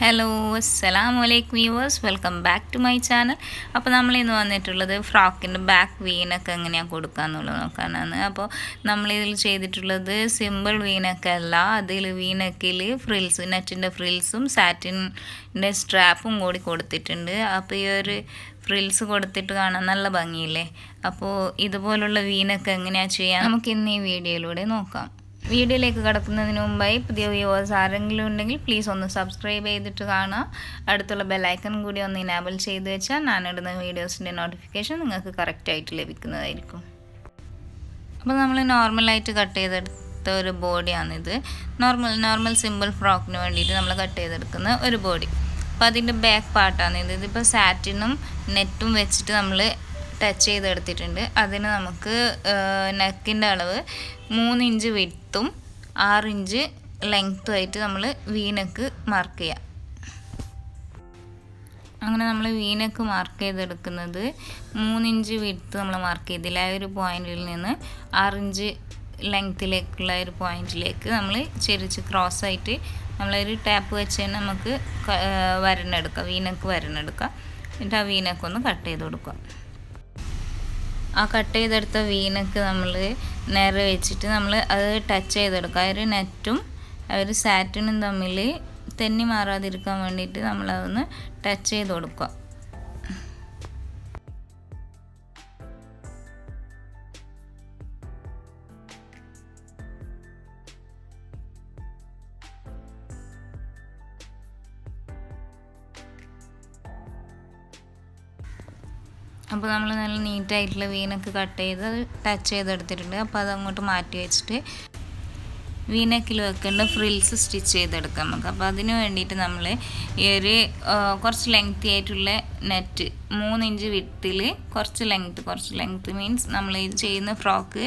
Hello അസ്സലാം വലൈക്കും viewers welcome back to my channel അപ്പോൾ നമ്മൾ ഇന്ന് വന്നിട്ടുള്ളത് ഫ്രോക്കിന്റെ ബാക്ക് വീനൊക്കെ എങ്ങനെയാണ് കൊടുക്കുക എന്നുള്ളത് നോക്കാനാണ്. അപ്പോൾ നമ്മളിതിൽ ചെയ്തിട്ടുള്ളത് സിമ്പിൾ വീനൊക്കെ അല്ല. അതിൽ വീനക്കിൽ ഫ്രിൽസ് നെറ്റിന്റെ ഫ്രിൽസും സാറ്റിന്റെ സ്ട്രാപ്പും കൂടി കൊടുത്തിട്ടുണ്ട്. അപ്പോൾ ഈ ഒരു ഫ്രിൽസ് കൊടുത്തിട്ട് കാണാൻ നല്ല ഭംഗിയില്ലേ? അപ്പോൾ ഇതുപോലുള്ള വീനൊക്കെ എങ്ങനെയാണ് ചെയ്യുക നമുക്ക് ഇന്ന് ഈ വീഡിയോയിലൂടെ നോക്കാം. വീഡിയോയിലേക്ക് കടക്കുന്നതിന് മുമ്പായി പുതിയ വ്യൂവേഴ്സ് ആരെങ്കിലും ഉണ്ടെങ്കിൽ പ്ലീസ് ഒന്ന് സബ്സ്ക്രൈബ് ചെയ്തിട്ട് കാണുക അടുത്തുള്ള ബെല്ലൈക്കൺ കൂടി ഒന്ന് ഇനാബിൾ ചെയ്ത് വെച്ചാൽ ഞാനിടുന്ന വീഡിയോസിന്റെ നോട്ടിഫിക്കേഷൻ നിങ്ങൾക്ക് കറക്റ്റായിട്ട് ലഭിക്കുന്നതായിരിക്കും. അപ്പോൾ നമ്മൾ നോർമലായിട്ട് കട്ട് ചെയ്തെടുത്ത ഒരു ബോഡിയാണിത് നോർമൽ നോർമൽ സിമ്പിൾ ഫ്രോക്കിന് വേണ്ടിയിട്ട് നമ്മൾ കട്ട് ചെയ്തെടുക്കുന്ന ഒരു ബോഡി അപ്പോൾ അതിന്റെ ബാക്ക് പാർട്ടാണ് ഇത് ഇതിപ്പോൾ സാറ്റിനും നെറ്റും വെച്ചിട്ട് നമ്മൾ ടച്ച് ചെയ്തെടുത്തിട്ടുണ്ട്. അതിന് നമുക്ക് നെക്കിന്റെ അളവ് മൂന്ന് ഇഞ്ച് വിത്തും ആറ് ഇഞ്ച് ലെങ്ത്തും ആയിട്ട് നമ്മൾ വീനക്ക് മാർക്ക് ചെയ്യാം. അങ്ങനെ നമ്മൾ വീനക്ക് മാർക്ക് ചെയ്തെടുക്കുന്നത് മൂന്നിഞ്ച് വിത്ത് നമ്മൾ മാർക്ക് ചെയ്തില്ല. ആ ഒരു പോയിന്റിൽ നിന്ന് ആറിഞ്ച് ലെങ്ത്തിലേക്കുള്ള ഒരു പോയിന്റിലേക്ക് നമ്മൾ ചെരിച്ച് ക്രോസ് ആയിട്ട് നമ്മളൊരു ടാപ്പ് വെച്ച് തന്നെ നമുക്ക് വരണെടുക്കാം വീനക്ക് വരണെടുക്കാം എന്നിട്ട് ആ വീനക്കൊന്ന് കട്ട് ചെയ്ത് കൊടുക്കാം. ആ കട്ട് ചെയ്തെടുത്ത വീനക്ക് നമ്മൾ നേരെ വെച്ചിട്ട് നമ്മൾ അത് ടച്ച് ചെയ്തെടുക്കുക ആ ഒരു നെറ്റും ആ ഒരു സാറ്റിനും തമ്മിൽ തെന്നി മാറാതിരിക്കാൻ വേണ്ടിയിട്ട് നമ്മളതൊന്ന് ടച്ച് ചെയ്ത് കൊടുക്കുക. അപ്പോൾ നമ്മൾ നല്ല നീറ്റായിട്ടുള്ള വീനൊക്കെ കട്ട് ചെയ്ത് ടച്ച് ചെയ്തെടുത്തിട്ടുണ്ട്. അപ്പോൾ അതങ്ങോട്ട് മാറ്റി വെച്ചിട്ട് വീനക്കിൽ വെക്കേണ്ട ഫ്രിൽസ് സ്റ്റിച്ച് ചെയ്തെടുക്കാം നമുക്ക്. അപ്പോൾ അതിന് വേണ്ടിയിട്ട് നമ്മൾ ഈ ഒരു കുറച്ച് ലെങ്ത്തി ആയിട്ടുള്ള നെറ്റ് മൂന്ന് ഇഞ്ച് വിട്ടിൽ കുറച്ച് ലെങ്ത്ത് കുറച്ച് ലെങ്ത്ത് മീൻസ് നമ്മൾ ഇത് ചെയ്യുന്ന ഫ്രോക്ക്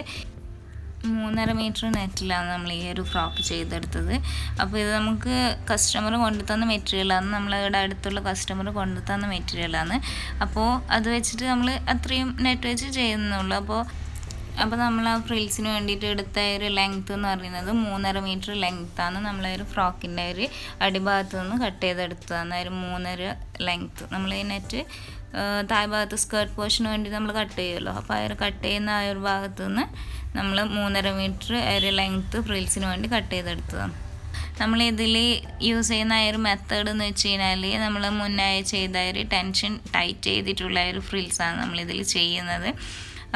മൂന്നര മീറ്റർ നെറ്റിലാണ് നമ്മൾ ഈ ഒരു ഫ്രോക്ക് ചെയ്തെടുത്തത്. അപ്പോൾ ഇത് നമുക്ക് കസ്റ്റമർ കൊണ്ടു തന്ന മെറ്റീരിയലാണ്. നമ്മളിവിടെ അടുത്തുള്ള കസ്റ്റമർ കൊണ്ടു തന്ന മെറ്റീരിയലാണ്. അപ്പോൾ അത് വെച്ചിട്ട് നമ്മൾ അത്രയും നെറ്റ് വെച്ച് ചെയ്യുന്നുള്ളൂ. അപ്പോൾ അപ്പോൾ നമ്മൾ ആ ഫ്രിൽസിന് വേണ്ടിയിട്ട് എടുത്ത ഒരു ലെങ്ത്ത് എന്ന് പറയുന്നത് മൂന്നര മീറ്റർ ലെങ്ത്താണ് നമ്മളെ ഒരു ഫ്രോക്കിന്റെ ഒരു അടിഭാഗത്ത് നിന്ന് കട്ട് ചെയ്തെടുത്തതാണ്. ഒരു മൂന്നര ലെങ്ത്ത് നമ്മൾ ഈ നെറ്റ് താഴ് ഭാഗത്ത് സ്കേർട്ട് പോർഷന് വേണ്ടി നമ്മൾ കട്ട് ചെയ്യുമല്ലോ അപ്പോൾ ആ കട്ട് ചെയ്യുന്ന ആ ഒരു ഭാഗത്ത് നിന്ന് നമ്മൾ മൂന്നര മീറ്റർ ഒരു ലെങ്ത്ത് ഫ്രിൽസിന് വേണ്ടി കട്ട് ചെയ്തെടുത്തതാണ്. നമ്മൾ ഇതിൽ യൂസ് ചെയ്യുന്ന ആ ഒരു മെത്തേഡ് എന്ന് വെച്ച് കഴിഞ്ഞാൽ നമ്മൾ മുന്നേ ചെയ്ത ഒരു ടെൻഷൻ ടൈറ്റ് ചെയ്തിട്ടുള്ള ഒരു ഫ്രിൽസാണ് നമ്മളിതിൽ ചെയ്യുന്നത്.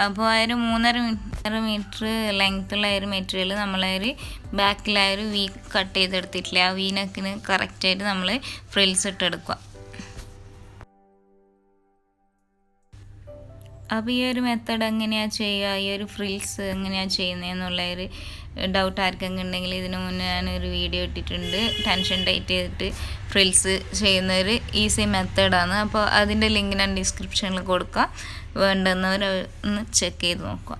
അപ്പോൾ ആ ഒരു മൂന്നര മൂന്നര മീറ്റർ ലെങ്ത്തുള്ള ഒരു മെറ്റീരിയൽ നമ്മൾ ഒരു ബാക്കിലെ ഒരു വീ കട്ട് ചെയ്തെടുത്തിട്ടില്ല? ആ വീനക്കിന് കറക്റ്റായിട്ട് നമ്മൾ ഫ്രിൽസ് ഇട്ടെടുക്കുക. അപ്പോൾ ഈ ഒരു മെത്തേഡ് എങ്ങനെയാണ് ചെയ്യുക? ഈ ഒരു ഫ്രിൽസ് എങ്ങനെയാണ് ചെയ്യുന്നതെന്നുള്ള ഒരു ഡൗട്ട് ആർക്കെങ്കിലും ഉണ്ടെങ്കിൽ ഇതിനു മുന്നേ ഞാനൊരു വീഡിയോ ഇട്ടിട്ടുണ്ട്. ടെൻഷൻ ടൈറ്റ് ചെയ്തിട്ട് ഫ്രിൽസ് ചെയ്യുന്ന ഒരു ഈസി മെത്തേഡാണ് അപ്പോൾ അതിന്റെ ലിങ്ക് ഞാൻ ഡിസ്ക്രിപ്ഷനിൽ കൊടുക്കാം. വേണ്ടുന്നവർ ഒന്ന് ചെക്ക് ചെയ്ത് നോക്കുക.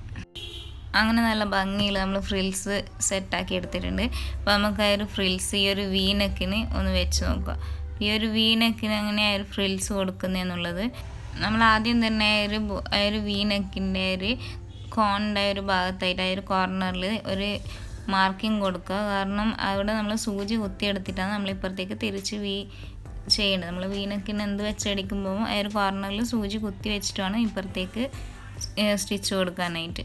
അങ്ങനെ നല്ല ഭംഗിയിൽ നമ്മൾ ഫ്രിൽസ് സെറ്റാക്കി എടുത്തിട്ടുണ്ട്. അപ്പോൾ നമുക്ക് ആ ഒരു ഫ്രിൽസ് ഈ ഒരു വീനക്കിന് ഒന്ന് വെച്ച് നോക്കുക ഈ ഒരു വീനക്കിന് എങ്ങനെയാണ് ഒരു ഫ്രിൽസ് കൊടുക്കുന്നതെന്നുള്ളത് നമ്മൾ ആദ്യം തന്നെ ഒരു ഒരു വീനക്കിന്റെ ഒരു കോണിന്റെ ഒരു ഭാഗത്തായിട്ട് ആ ഒരു കോർണറിൽ ഒരു മാർക്കിംഗ് കൊടുക്കുക. കാരണം അവിടെ നമ്മൾ സൂചി കുത്തിയെടുത്തിട്ടാണ് നമ്മൾ ഇപ്പുറത്തേക്ക് തിരിച്ച് വീ ചെയ്യേണ്ടത് നമ്മൾ വീനക്കിന് എന്ത് വെച്ചടിക്കുമ്പോൾ ആ ഒരു കോർണറിൽ സൂചി കുത്തി വെച്ചിട്ടാണ് ഇപ്പുറത്തേക്ക് സ്റ്റിച്ച് കൊടുക്കാനായിട്ട്.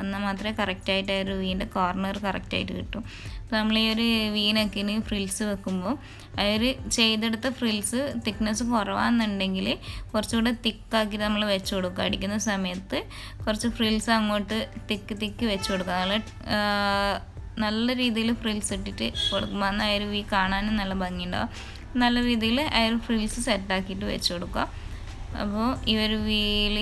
എന്നാൽ മാത്രമേ കറക്റ്റായിട്ട് ആ ഒരു വീന്റെ കോർണർ കറക്റ്റായിട്ട് കിട്ടും. അപ്പോൾ നമ്മൾ ഈ ഒരു വീനക്കിന് ഫ്രിൽസ് വെക്കുമ്പോൾ ആ ചെയ്തെടുത്ത ഫ്രിൽസ് തിക്നെസ് കുറവാണെന്നുണ്ടെങ്കിൽ കുറച്ചുകൂടെ തിക്കാക്കി നമ്മൾ വെച്ച് കൊടുക്കുക അടിക്കുന്ന സമയത്ത് കുറച്ച് ഫ്രിൽസ് അങ്ങോട്ട് തിക്ക് തിക്ക് വെച്ച് കൊടുക്കുക നല്ല നല്ല രീതിയിൽ ഫ്രിൽസ് ഇട്ടിട്ട് കൊടുക്കുമ്പോൾ അന്ന് ആ ഒരു വീ കാണാനും നല്ല ഭംഗിയുണ്ടാവും. നല്ല രീതിയിൽ ആ ഒരു ഫ്രിൽസ് സെറ്റാക്കിയിട്ട് വെച്ച് കൊടുക്കുക. അപ്പോൾ ഈ ഒരു വീൽ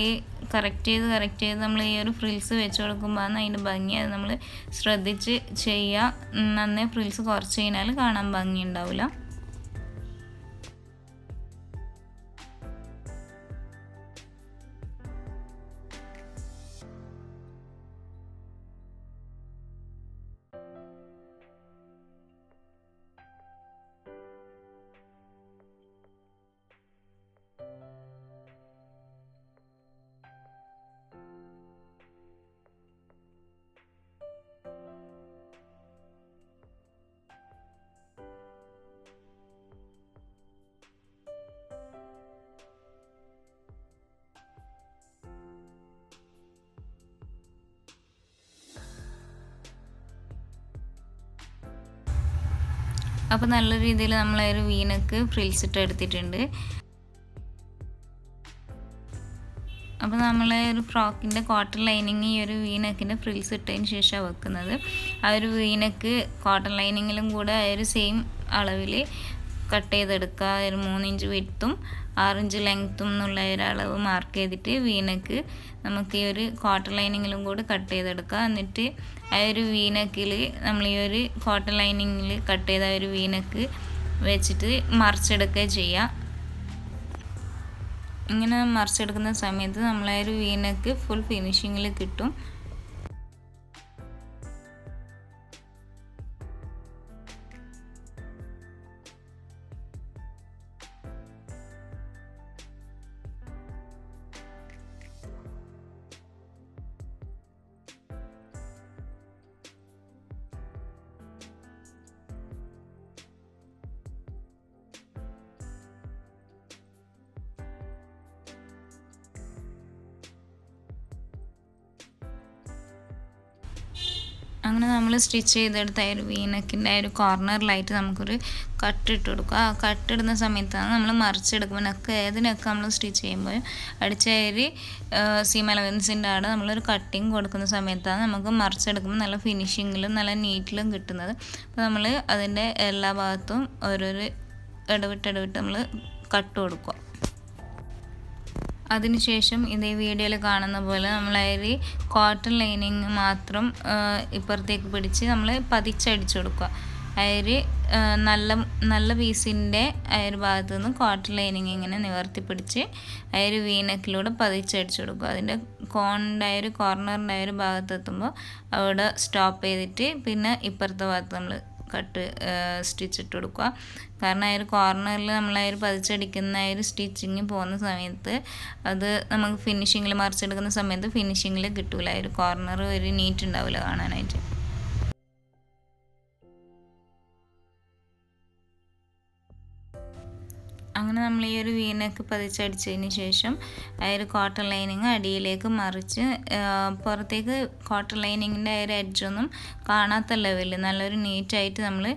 കറക്റ്റ് ചെയ്ത് കറക്റ്റ് ചെയ്ത് നമ്മൾ ഈ ഒരു ഫ്രിൽസ് വെച്ച് കൊടുക്കുമ്പോൾ അതിന്റെ ഭംഗി. അത് നമ്മൾ ശ്രദ്ധിച്ച് ചെയ്യുക നന്നേ ഫ്രിൽസ് കുറച്ച് കഴിഞ്ഞാൽ കാണാൻ ഭംഗി ഉണ്ടാവില്ല അപ്പോൾ നല്ല രീതിയിൽ നമ്മൾ ഒരു വീനക്ക് ഫ്രിൽസ് ഇട്ട് എടുത്തിട്ടുണ്ട്. അപ്പോൾ നമ്മൾ ഒരു ഫ്രോക്കിന്റെ കോട്ടൺ ലൈനിങ് ഈ ഒരു വീനക്കിന്റെ ഫ്രിൽസ് ഇട്ടതിന് ശേഷമാണ് വെക്കുന്നത്. ആ ഒരു വീനക്ക് കോട്ടൺ ലൈനിങ്ങിലും കൂടെ ആ ഒരു സെയിം അളവിൽ കട്ട് ചെയ്തെടുക്കുക ഒരു മൂന്നിഞ്ച് വിട്ടും ആറിഞ്ച് ലെങ്ത്തും എന്നുള്ള ഒരു അളവ് മാർക്ക് ചെയ്തിട്ട് വീനക്ക് നമുക്ക് ഈ ഒരു കോട്ടൺ ലൈനിങ്ങിലും കൂടി കട്ട് ചെയ്തെടുക്കാം. എന്നിട്ട് ആ ഒരു വീനക്കിൽ നമ്മൾ ഈ ഒരു കോട്ടൺ ലൈനിങ്ങിൽ കട്ട് ചെയ്ത ഒരു വീനക്ക് വെച്ചിട്ട് മറിച്ചെടുക്കുക ചെയ്യാം. ഇങ്ങനെ മറിച്ചെടുക്കുന്ന സമയത്ത് നമ്മളെ ഒരു വീനക്ക് ഫുൾ ഫിനിഷിങ്ങിൽ കിട്ടും. അങ്ങനെ നമ്മൾ സ്റ്റിച്ച് ചെയ്തെടുത്ത ആ ഒരു വീനക്കിന്റെ ആ ഒരു കോർണറിലായിട്ട് നമുക്കൊരു കട്ട് ഇട്ട് കൊടുക്കുക ആ കട്ട് ഇടുന്ന സമയത്താണ് നമ്മൾ മറിച്ചെടുക്കുമ്പോൾ നെക്ക് ഏതിനൊക്കെ നമ്മൾ സ്റ്റിച്ച് ചെയ്യുമ്പോൾ അടിച്ച ഒരു സീം അലവൻസിന്റെ ആണ് നമ്മളൊരു കട്ടിങ് കൊടുക്കുന്ന സമയത്താണ് നമുക്ക് മറിച്ചെടുക്കുമ്പോൾ നല്ല ഫിനിഷിങ്ങിലും നല്ല നീറ്റിലും കിട്ടുന്നത്. അപ്പോൾ നമ്മൾ അതിന്റെ എല്ലാ ഭാഗത്തും ഓരോരു ഇടവിട്ട് ഇടവിട്ട് നമ്മൾ കട്ട് കൊടുക്കുക അതിനുശേഷം ഇതേ വീഡിയോയിൽ കാണുന്ന പോലെ നമ്മൾ അതിൽ കോട്ടൺ ലൈനിങ് മാത്രം ഇപ്പുറത്തേക്ക് പിടിച്ച് നമ്മൾ പതിച്ചടിച്ചു കൊടുക്കുക. അതിന് നല്ല നല്ല പീസിന്റെ ഒരു ഭാഗത്ത് നിന്ന് കോട്ടൺ ലൈനിങ് ഇങ്ങനെ നിവർത്തി പിടിച്ച് ഒരു വീനക്കിലൂടെ പതിച്ചടിച്ചു കൊടുക്കുക. അതിന്റെ കോണിന്റെ ഒരു കോർണറിന്റെ ആ ഒരു ഭാഗത്തെത്തുമ്പോൾ അവിടെ സ്റ്റോപ്പ് ചെയ്തിട്ട് പിന്നെ ഇപ്പുറത്തെ ഭാഗത്ത് നമ്മൾ കട്ട് സ്റ്റിച്ച് ഇട്ട് കൊടുക്കുക. കാരണം ആ ഒരു കോർണറിൽ നമ്മൾ ആ ഒരു പതിച്ചടിക്കുന്ന ആ ഒരു സ്റ്റിച്ചിങ് പോകുന്ന സമയത്ത് അത് നമുക്ക് ഫിനിഷിങ്ങിൽ മറിച്ചെടുക്കുന്ന സമയത്ത് ഫിനിഷിങ്ങിൽ കിട്ടൂല. ആ ഒരു കോർണർ ഒരു നീറ്റ് ഉണ്ടാവില്ല കാണാനായിട്ട്. അങ്ങനെ നമ്മൾ ഈ ഒരു വീനക്ക് പതിച്ചടിച്ചതിന് ശേഷം ആ ഒരു കോട്ടൺ ലൈനിങ് അടിയിലേക്ക് മറിച്ച് പുറത്തേക്ക് കോട്ടൺ ലൈനിങ്ങിന്റെ ആ ഒരു എഡ്ജൊന്നും കാണാത്ത ലെവലിൽ നല്ലൊരു നീറ്റായിട്ട് നമ്മൾ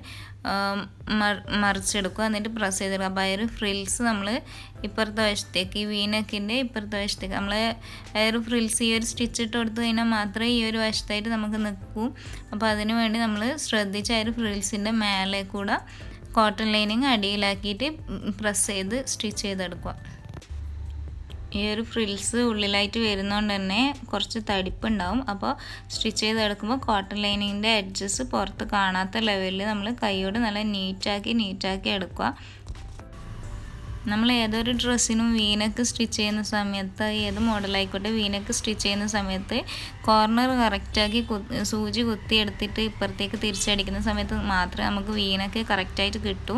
മറിച്ചെടുക്കുക എന്നിട്ട് പ്രസ് ചെയ്തെടുക്കുക അപ്പോൾ ആ ഒരു ഫ്രിൽസ് നമ്മൾ ഇപ്പുറത്തെ വശത്തേക്ക് ഈ വീനക്കിന്റെ ഇപ്പുറത്തെ വശത്തേക്ക് നമ്മൾ ആ ഒരു ഫ്രിൽസ് ഈ ഒരു സ്റ്റിച്ച് ഇട്ട് കൊടുത്തു കഴിഞ്ഞാൽ മാത്രമേ ഈ ഒരു വശത്തായിട്ട് നമുക്ക് നിൽക്കൂ. അപ്പോൾ അതിനു വേണ്ടി നമ്മൾ ശ്രദ്ധിച്ച് ആ ഒരു ഫ്രിൽസിന്റെ മേലെ കൂടെ കോട്ടൺ ലൈനിങ് അടിയിലാക്കിയിട്ട് പ്രസ് ചെയ്ത് സ്റ്റിച്ച് ചെയ്തെടുക്കുക. ഈ ഒരു ഫ്രിൽസ് ഉള്ളിലായിട്ട് വരുന്നതുകൊണ്ട് തന്നെ കുറച്ച് തടിപ്പുണ്ടാവും. അപ്പോൾ സ്റ്റിച്ച് ചെയ്തെടുക്കുമ്പോൾ കോട്ടൺ ലൈനിങ്ങിന്റെ എഡ്ജസ് പുറത്ത് കാണാത്ത ലെവലിൽ നമ്മൾ കൈയോട് നല്ല നീറ്റാക്കി നീറ്റാക്കി എടുക്കുക. നമ്മൾ ഏതൊരു ഡ്രസ്സിനും വീനക്ക് സ്റ്റിച്ച് ചെയ്യുന്ന സമയത്ത് ഏത് മോഡലായിക്കോട്ടെ വീനക്ക് സ്റ്റിച്ച് ചെയ്യുന്ന സമയത്ത് കോർണർ കറക്റ്റാക്കി സൂചി കുത്തി എടുത്തിട്ട് ഇപ്പുറത്തേക്ക് തിരിച്ചടിക്കുന്ന സമയത്ത് മാത്രമേ നമുക്ക് വീനക്ക് കറക്റ്റായിട്ട് കിട്ടൂ.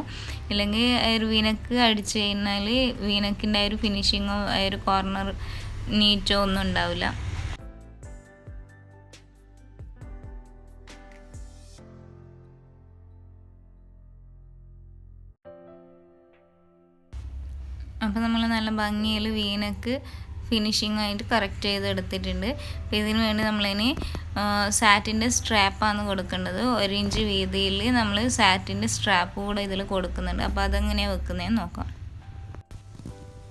ഇല്ലെങ്കിൽ ഒരു വീനക്ക് അടിച്ചു കഴിഞ്ഞാൽ വീനക്കിന്റെ ആ ഒരു ഫിനിഷിങ്ങോ ആ ഒരു കോർണർ നീറ്റോ ഒന്നും ഉണ്ടാവില്ല. അപ്പോൾ നമ്മൾ നല്ല ഭംഗിയിൽ വീനക്ക് ഫിനിഷിംഗ് ആയിട്ട് കറക്റ്റ് ചെയ്ത് എടുത്തിട്ടുണ്ട് അപ്പോൾ ഇതിന് വേണ്ടി നമ്മളിനി സാറ്റിന്റെ സ്ട്രാപ്പാണ് കൊടുക്കേണ്ടത്. ഒരു ഇഞ്ച് വീതിയിൽ നമ്മൾ സാറ്റിന്റെ സ്ട്രാപ്പ് കൂടെ ഇതിൽ കൊടുക്കുന്നുണ്ട്. അപ്പോൾ അതെങ്ങനെയാണ് വെക്കുന്നതെന്ന് നോക്കാം.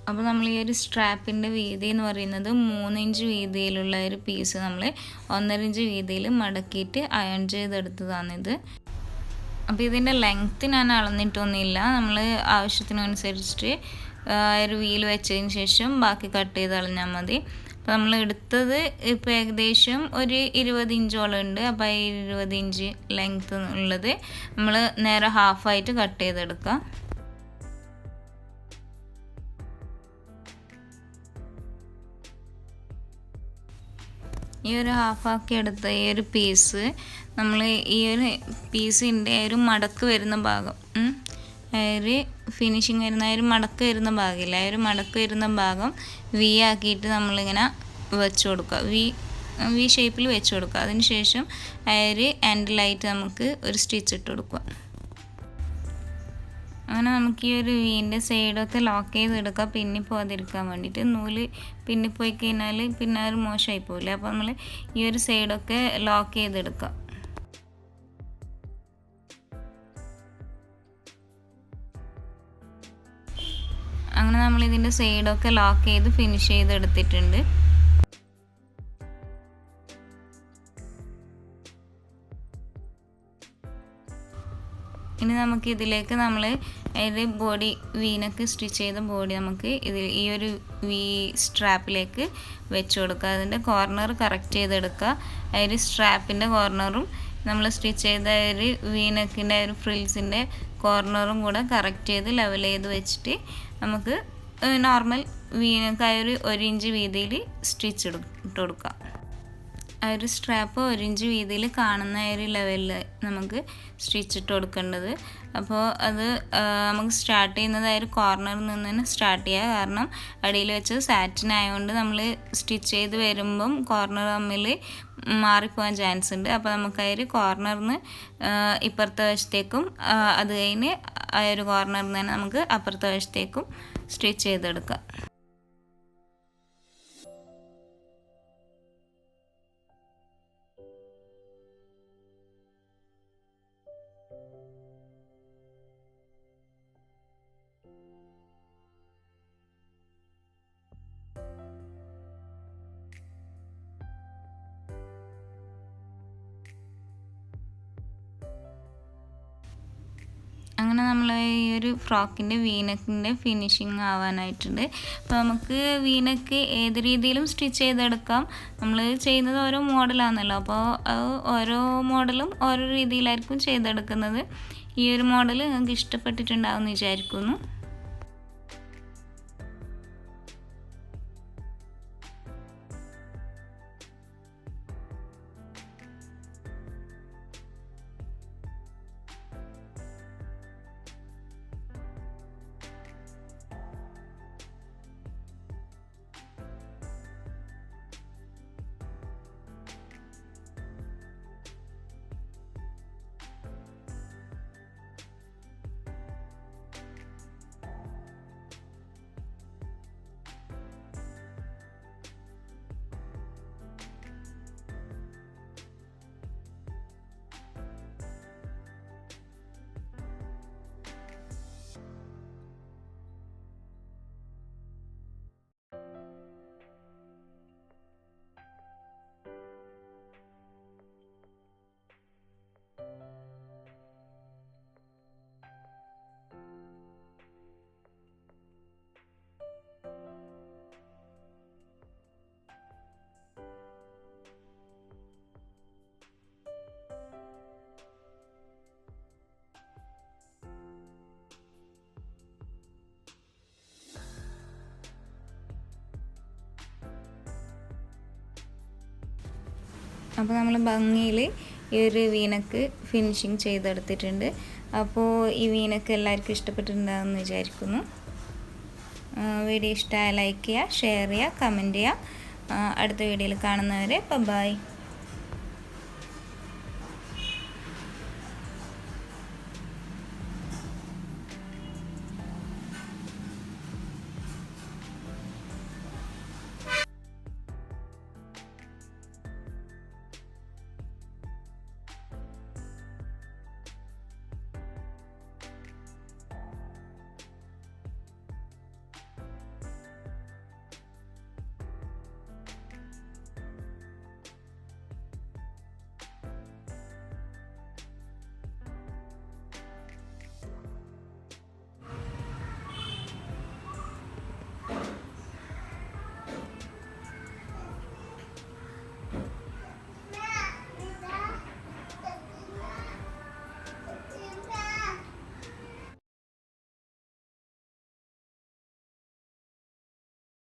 അപ്പോൾ നമ്മൾ ഈ ഒരു സ്ട്രാപ്പിന്റെ വീതി എന്ന് പറയുന്നത് മൂന്നിഞ്ച് വീതിയിലുള്ള ഒരു പീസ് നമ്മൾ ഒന്നര ഇഞ്ച് വീതിയിൽ മടക്കിയിട്ട് അയൺ ചെയ്തെടുത്തതാണിത് അപ്പോൾ ഇതിന്റെ ലെങ്ത്ത് ഞാൻ അളന്നിട്ടൊന്നുമില്ല. നമ്മൾ ആവശ്യത്തിനനുസരിച്ചിട്ട് ഒരു വീൽ വെച്ചതിന് ശേഷം ബാക്കി കട്ട് ചെയ്ത് കളഞ്ഞാൽ മതി. അപ്പോൾ നമ്മൾ എടുത്തത് ഇപ്പോൾ ഏകദേശം ഒരു ഇരുപത് ഇഞ്ചോളം ഉണ്ട്. അപ്പോൾ ഈ ഇരുപത് ഇഞ്ച് ലെങ്ത്ത് ഉള്ളത് നമ്മൾ നേരെ ഹാഫായിട്ട് കട്ട് ചെയ്തെടുക്കുക ഈ ഒരു ഹാഫാക്കി എടുത്ത ഈ ഒരു പീസ് നമ്മൾ ഈ ഒരു പീസിന്റെ ഒരു മടക്ക് വരുന്ന ഭാഗം ഒരു ഫിനിഷിങ് വരുന്ന ഒരു മടക്ക് വരുന്ന ഭാഗമില്ല. ഒരു മടക്ക് വരുന്ന ഭാഗം വി ആക്കിയിട്ട് നമ്മളിങ്ങനെ വെച്ച് കൊടുക്കുക. വി വി ഷേപ്പിൽ വെച്ച് കൊടുക്കുക. അതിന് ശേഷം ആ ഒരു എൻഡിലായിട്ട് നമുക്ക് ഒരു സ്റ്റിച്ച് ഇട്ട് കൊടുക്കുക. അങ്ങനെ നമുക്ക് ഈ ഒരു വീന്റെ സൈഡൊക്കെ ലോക്ക് ചെയ്തെടുക്കുക പിന്നി പോകാതിരിക്കാൻ വേണ്ടിയിട്ട് നൂൽ പോയി കഴിഞ്ഞാൽ പിന്നെ ഒരു മോശമായി പോകില്ല അപ്പോൾ നമ്മൾ ഈ ഒരു സൈഡൊക്കെ ലോക്ക് ചെയ്തെടുക്കുക നമ്മൾ ഇതിന്റെ സൈഡൊക്കെ ലോക്ക് ചെയ്ത് ഫിനിഷ് ചെയ്ത് എടുത്തിട്ടുണ്ട് ഇനി നമുക്ക് ഇതിലേക്ക് നമ്മൾ അതിന്റെ ബോഡി വീനൊക്കെ സ്റ്റിച്ച് ചെയ്ത ബോഡി നമുക്ക് ഇതിൽ ഈ ഒരു വി സ്ട്രാപ്പിലേക്ക് വെച്ച് കൊടുക്കുക. അതിന്റെ കോർണർ കറക്റ്റ് ചെയ്തെടുക്കുക. അതിൽ സ്ട്രാപ്പിന്റെ കോർണറും നമ്മൾ സ്റ്റിച്ച് ചെയ്ത ഒരു വീനക്കിന്റെ ഒരു ഫ്രിൽസിന്റെ കോർണറും കൂടെ കറക്റ്റ് ചെയ്ത് ലെവൽ ചെയ്ത് വെച്ചിട്ട് നമുക്ക് നോർമൽ വീ കയറി ഒരു ഇഞ്ച് വീതിയിൽ സ്റ്റിച്ച് ഇട്ട് കൊടുക്കാം ആ ഒരു സ്ട്രാപ്പ് ഒരു ഇഞ്ച് വീതിയിൽ കാണുന്ന ഒരു ലെവലിൽ നമുക്ക് സ്റ്റിച്ച് ഇട്ട് കൊടുക്കേണ്ടത്. അപ്പോൾ അത് നമുക്ക് സ്റ്റാർട്ട് ചെയ്യുന്നത് ആ ഒരു കോർണറിൽ നിന്ന് തന്നെ സ്റ്റാർട്ട് ചെയ്യുക. കാരണം അടിയിൽ വെച്ച് സാറ്റിൻ ആയതുകൊണ്ട് നമ്മൾ സ്റ്റിച്ച് ചെയ്ത് വരുമ്പം കോർണർ തമ്മിൽ മാറിപ്പോകാൻ ചാൻസ് ഉണ്ട്. അപ്പോൾ നമുക്ക് ആ ഒരു കോർണറിൽ നിന്ന് ഇപ്പുറത്തെ വശത്തേക്കും അത് കഴിഞ്ഞ് ആ ഒരു കോർണറിൽ നിന്ന് തന്നെ നമുക്ക് അപ്പുറത്തെ വശത്തേക്കും സ്റ്റിച്ച് ചെയ്തെടുക്കാം അങ്ങനെ നമ്മൾ ഈ ഒരു ഫ്രോക്കിന്റെ വീനക്കിന്റെ ഫിനിഷിങ് ആവാനായിട്ടുണ്ട്. അപ്പോൾ നമുക്ക് വീനക്ക് ഏത് രീതിയിലും സ്റ്റിച്ച് ചെയ്തെടുക്കാം. നമ്മൾ ചെയ്യുന്നത് ഓരോ മോഡലാണല്ലോ. അപ്പോൾ ഓരോ മോഡലും ഓരോ രീതിയിലായിരിക്കും ചെയ്തെടുക്കുന്നത്. ഈ ഒരു മോഡൽ നിങ്ങൾക്ക് ഇഷ്ടപ്പെട്ടിട്ടുണ്ടാവും എന്ന് വിചാരിക്കുന്നു. അപ്പോൾ നമ്മൾ ഭംഗിയിൽ ഈ ഒരു വീനക്ക് ഫിനിഷിങ് ചെയ്തെടുത്തിട്ടുണ്ട്. അപ്പോൾ ഈ വീനക്ക് എല്ലാവർക്കും ഇഷ്ടപ്പെട്ടിട്ടുണ്ടാകുമെന്ന് വിചാരിക്കുന്നു. വീഡിയോ ഇഷ്ടമായ ലൈക്ക് ചെയ്യുക ഷെയർ ചെയ്യുക കമന്റ് ചെയ്യുക. അടുത്ത വീഡിയോയിൽ കാണുന്നവരെ ബൈ